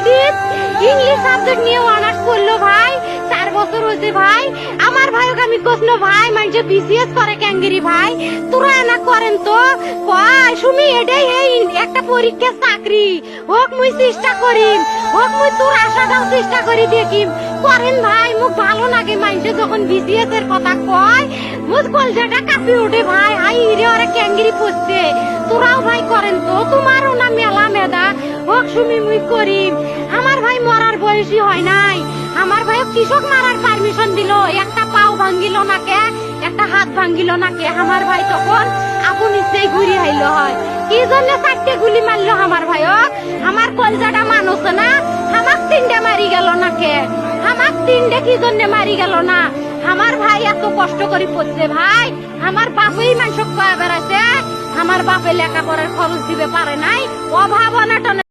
রুকিয়া English subject নিয়ে honours করল ভাই। চার বছর হয়েছে ভাই। আমার ভাইকে আমি কৃষ্ণ ভাই মানে বিসিএস করে ক্যাঙ্গেরি ভাই। তোরা না করেন তো। কয় সুমি, এটাই এই একটা পরীক্ষা চাকরি। হোক মুই চেষ্টা করিম। হোক মুই তোর আশাটাও চেষ্টা করি দেখিম। করেন ভাই মুখ ভালো লাগে মাইন্ডে যখন বিসিএস এর কথা কয়। মুখ কলজাটা কাঁপি ওঠে ভাই। হাই রে ওরা ক্যাঙ্গেরি পড়ছে। তোরাও ভাই করেন তো। তোমারও না মেলা মেদা সুমি মুই করিম আমার ভাই মরার বয়সী হয় নাই। আমার ভাই কৃষক মারার পারমিশন দিল। একটা পাও ভাঙ্গিল না কে? একটা হাত ভাঙ্গিল না কে? আমার ভাই তখন আপন ইচ্ছেই ঘুরি আইলো হয়। কি জন্য চারটে গুলি মারলো আমার ভাইক আমার কলজাটা মানুষ না। আমাক তিনটে মারি গেল না কে? আমাক তিনটে কি জন্য মারি গেল না? আমার ভাই এত কষ্ট করে পড়ছে ভাই। আমার বাপই মানুষ কয়া বেড়াইছে। আমার বাপে লেখাপড়ার খরচ দিবে পারে নাই। অভাব অনাটনে